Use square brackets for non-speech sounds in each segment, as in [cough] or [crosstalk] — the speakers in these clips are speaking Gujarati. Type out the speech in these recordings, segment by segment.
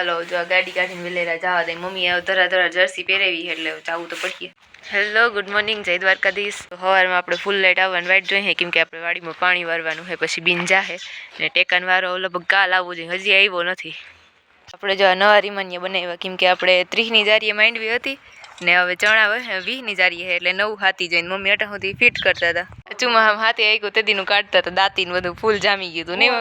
હાલો, જો ગાડી કાઢીને વેલેરા જવા દે. મમ્મી ધરા ધરા જર્સી પહેરેવી એટલે જવું તો પડીએ હેલો ગુડ મોર્નિંગ જય દ્વારકાધીશ. સવારમાં આપણે ફૂલ લાઇટ આવવાનું વાઇટ જોઈએ કેમ કે આપણે વાડીમાં પાણી વારવાનું છે પછી બીન જાહે. ને ટેકન વારો લગભગ કાલ આવવો જોઈએ, હજી આવ્યો નથી. આપણે જો નવા રીમાન્ય બનાવ્યા, કેમ કે આપણે ત્રીસની જારીએ માંડવી હતી, ને હવે ચણા વીસની જારી છે એટલે નવું હાથી જોઈને મમ્મી અટા સુધી ફિટ કરતા હતા. ચુમા હાથી આવી તે દીનું કાઢતા હતા, દાંતીને બધું ફૂલ જામી ગયું હતું નહીં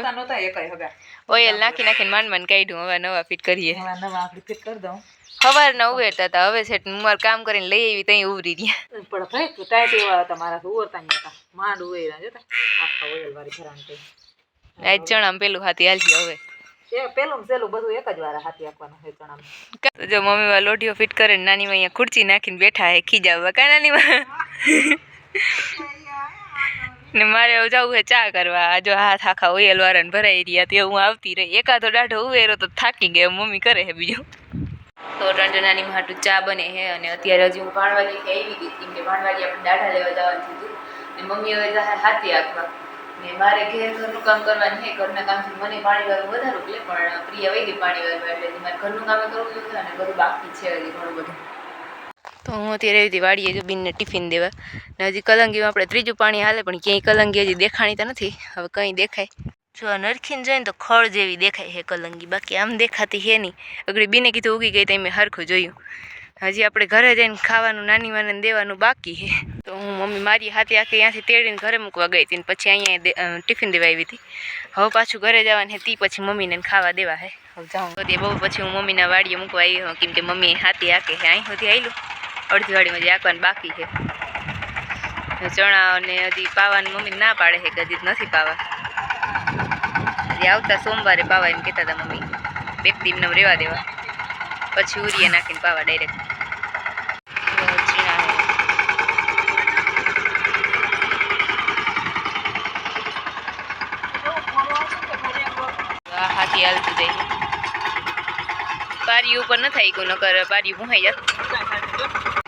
ઓઇલ નાખી નાખીને માંડ માંડ કાઢ્યું. હવે નવા ફિટ કરીએ. નવા આપણે ફિટ કરી દઉં. સવારના ઉવેરતા હતા હવે સેટ મારું કામ કરીને લઈ આવી ત્યાં ઉભરી રહ્યા. પણ ભાઈ તું ટાઈટ એવા હતા મારા ઉવરતા નહીં હતા. માંડ ઉવેરા જોતા આખા ઓઇલ વાળી ફરાણ થઈ આજ ચણામ પેલું હાથી હાલતી હવે. પેલું ને પેલું બધું એક જ વાર હાથી આપવાનું ચણામાં. જો મમ્મી વા લોઢીઓ ફિટ કરે ને નાની માં અહીંયા ખુરચી નાખીને બેઠા હે ખીજાવવા. કા નાની માં? ને મારે હવે જવું છે ચા કરવા. જો હાથ આખા ઓયલ વાળાને ભરાઈ રહ્યા તે હું આવતી રહી. એકાદો દાઢો ઉવેરો તો થાકી ગયો. મમ્મી કરે છે બીજું. તો ત્રણ જણાની માટું ચા બને છે અને અત્યારે હજી હું ભાણવાજી આવી ગઈ કેમ કે ભાણવાજી આપણે દાઢા લેવા જવાનું થયું ને મમ્મી હવે જાય હાથી આખવા ને મારે ઘેર ઘરનું કામ કરવાનું છે, ઘરના કામથી મને પાણી વાળું વધારે એટલે પણ પ્રિય વહી પાણી વાળવા એટલે મારે ઘરનું કામ કરવું જોઈએ અને બધું બાકી છે હજી ઘણું બધું. તો હું અત્યારે એવી વાડીએ જો બીનને ટિફિન દેવા. ને હજી કલંગીમાં આપણે ત્રીજું પાણી હાલે, પણ ક્યાંય કલંગી હજી દેખાણી તો નથી. હવે કંઈ દેખાય. જો આ નરખીને જોઈને તો ખળ જેવી દેખાય છે કલંગી. બાકી આમ દેખાતી છે નહીં. અગડી બીને કીધું ઉગી ગઈ તો મેં હરખું જોયું. હજી આપણે ઘરે જઈને ખાવાનું, નાની માને દેવાનું બાકી છે તો હું મમ્મી મારી હાથે આખી અહીંયાથી તેડીને ઘરે મૂકવા ગઈ હતી પછી અહીંયા ટિફિન દેવા આવી હતી. હવે પાછું ઘરે જવાનું છે તી પછી મમ્મીને ખાવા દેવા હે. હવે જાઉં. તો બહુ પછી હું મમ્મીના વાડીએ મૂકવા આવી કેમ કે મમ્મી હાથી આકે છે અહીં સુધી આવેલું અડધી વાડીમાં જે આકવાનું બાકી છે. ચણા અને હજી પાવાની મમ્મી ના પાડે છે, કે હજી નથી પાવા. હજી આવતા સોમવારે પાવા એમ કહેતા હતા મમ્મી. બે દિન રેવા દેવા. પછી ઉરીએ નાખીને પાવા ડાયરેક્ટ હાથી હાલતું જાય પારી ઉપર ન થાય કોઈ, નકર પારી ભૂહાઈ જાય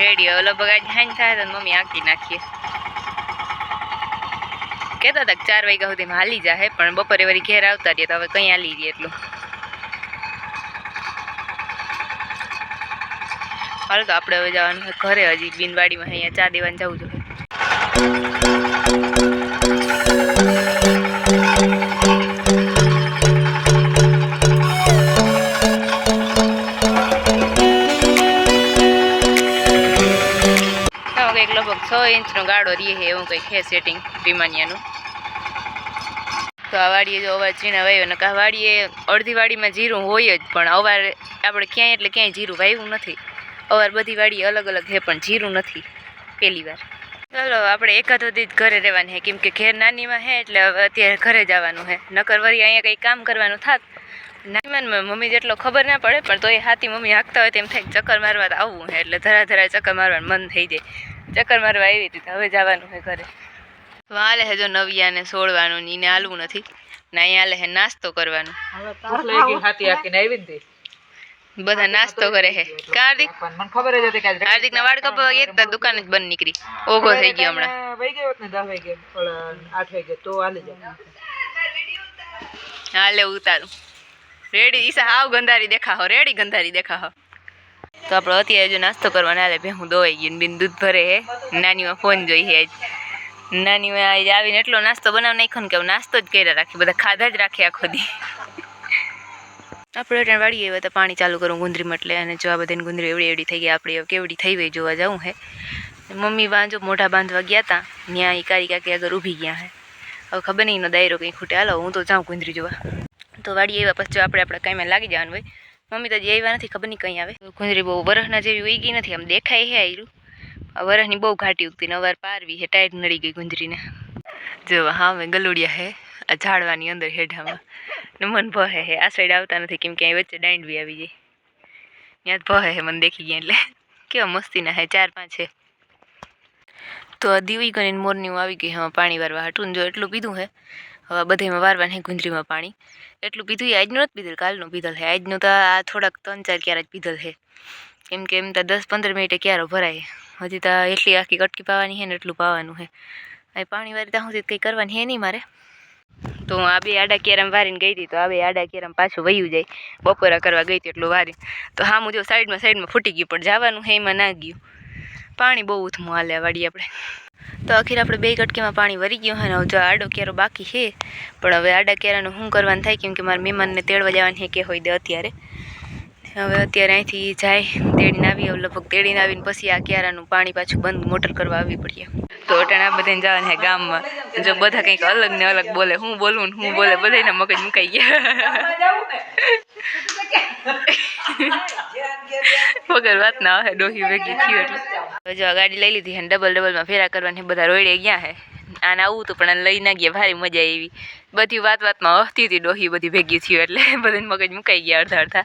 રેડી ઓલો બગાજ આજ હાઈ થાય તો મમ્મી આંકી નાખીએ. કહેતા હતા ચાર વાગ્યા સુધી હાલી જાહે, પણ બપોરે વળી ઘેર આવતા રહીએ તો હવે કંઈ હાલી રહીએ એટલું. હાલ તો આપણે હવે જવાનું ઘરે. હજી બિનવાડીમાં અહીંયા ચા દેવાનું જવું જોઈએ ઇંચનો ગાળો રહે એવું કંઈક છે સેટિંગ વિમાનિયાનું તો આ વાડીએ જો અવાજ ચીણા વાવ્યો ને આ વાડીએ અડધી વાડીમાં જીરું હોય જ, પણ અવાર આપણે ક્યાંય એટલે ક્યાંય જીરું વાવ્યું નથી. અવાર બધી વાડી અલગ અલગ છે, પણ જીરું નથી, પહેલી વાર. ચાલો, આપણે એકાદ દીધ ઘરે રહેવાની છે, કેમ કે ઘેર નાનીમાં છે, એટલે અત્યારે ઘરે જવાનું છે. નકર વળી અહીંયા કંઈ કામ કરવાનું થાત. નાનીમાં મમ્મી જેટલો ખબર ના પડે, પણ તો એ હાથી મમ્મી હાંકતા હોય તેમ થાય ચક્કર મારવા તો આવવું છે, એટલે ધરા ધરા ચક્કર મારવાનું મન થઈ જાય. ચક્કર મારવા આવી હતી તો હવે જવાનું છે ઘરે. વાલે છે જો નવિયાને સોળવાનું ને એને હાલવું નથી. ને અહીંયા હાલે છે નાસ્તો કરવાનું. બધા નાસ્તો કરે હે. કાર્તિક પણ મને ખબર જ હતી કે આજ હાર્દિક ના વાળ કપાવા ગયા તા દુકાન જ બંધ નીકળી. ઓગો થઈ ગયો હમણાં. વહી ગયો ને દસ વાગે આઠ વાગે તો હાલી જાય હાલે ઉતારું. રેડી ઈસા હાવ ગંધારી દેખાહો રેડી ગંધારી દેખાહો. તો આપણે અત્યારે જો નાસ્તો કરવાના હાલે, ભેહું દોવાઈ ગયું બિન દૂધ ભરે હે. નાનીમાં ફોન જોઈ હે આજ. નાનીમાં આજ આવીને એટલો નાસ્તો બનાવ નાખ્યો ને કે નાસ્તો જ કર્યા રાખી, બધા ખાધા જ રાખે આખો દી. આપણે ત્યાં વાળી એવા તો પાણી ચાલુ કરું ગુંદરીમાં એટલે અને જો આ બધાની ગુંદરી એવડી એવડી થઈ ગઈ આપણે કેવડી થઈ ગઈ જોવા જવું હે. મમ્મી વાંજો મોઢા બાંધવા ગયા હતા ત્યાં એ કારી કાકી આગળ ઊભી ગયા હે. હવે ખબર નહીં એનો દાયરો કંઈ ખૂટે. હાલો, હું તો જાઉં ગુંદરી જોવા. તો વાડી એવા પછી આપણે આપણે કાંઈમાં લાગી જવાનું હોય. મમ્મી તો હજી આવ્યા નથી, ખબર નહીં કંઈ આવે. ગુંદરી બહુ વરસના જેવી ઉઈ ગઈ નથી, આમ દેખાય હે આયરું. વરસની બહુ ઘાટી ઉગતી ને અવાર પારવી હે, ટાઈટ નડી ગઈ ગુંદરીને જો હા મેં ગલુડિયા હે, આ ઝાડવાની અંદર હેઠામાં ને મન ભહે હે, આ સાઈડ આવતા નથી, કેમ કે અહીં વચ્ચે ડાંડવી આવી જાય ત્યાં જ ભહે હે, મને દેખી ગયા એટલે. કેવા મસ્તીના હે, ચાર પાંચ હે. તો આ દીવી ગણીને મોરની આવી ગઈ હા પાણી વારવા હાટું ને જો એટલું પીધું હે હવે બધામાં વારવાનું ગુંદરીમાં પાણી. એટલું પીધું એ આજનું નથી પીધેલ, કાલનું પીધેલ છે. આજનું તો આ થોડાક ત્રણ ચાર ક્યારે જ પીધેલ છે. કેમ કે એમ તો દસ પંદર મિનિટે ક્યારો ભરાય. હજી તો એટલી આખી કટકી પાવાની છે ને એટલું પાવાનું છે. અહીં પાણી વારી ત્યાં સુધી કંઈ કરવાની છે નહીં મારે. તો હું આ બે આડા કેરમ વારીને ગઈ હતી, તો આ બે આડા કેરમ પાછું વયું જાય. બપોરા કરવા ગઈ હતી એટલું વારી તો હા હું જો સાઈડમાં સાઈડમાં ફૂટી ગયું, પણ જવાનું હે એમાં ના ગયું. પાણી બહુ ઉથમું હાલે વાળી આપણે. તો આખીર આપણે બે કટકીમાં પાણી વરી ગયું હોય ને જો આડો કેરો બાકી છે પણ હવે આડા કેરાનું શું કરવાનું થાય કેમ કે મારા મહેમાનને તેડવા જવાની કે હોય દે અત્યારે. હવે અત્યારે અહીંથી જાય તેડીને આવી લગભગ તેડીને આવીને પછી આ ક્યારાનું પાણી પાછું બંધ મોટર કરવા આવી પડીએ. તો અટાણે આ બધાને જવાનું હે ગામમાં. જો બધા કંઈક અલગ ને અલગ બોલે હું બોલું ને હું બોલે બધાને મગજ મુકાઈ ગયા. [laughs] વગર વાત ના આવે ડોહી ભેગી થયું એટલે. હવે જો ગાડી લઈ લીધી અને ડબલ ડબલમાં ફેરા કરવાની, બધા રોડે ગયા હે આને આવું તો પણ લઈ ના ગયા, ભારી મજા આવી. બધી વાત વાતમાં હસતી હતી ડોહી, બધી ભેગી થયું, એટલે [laughs] બધાને મગજ મુકાઈ ગયા અડધા અડધા.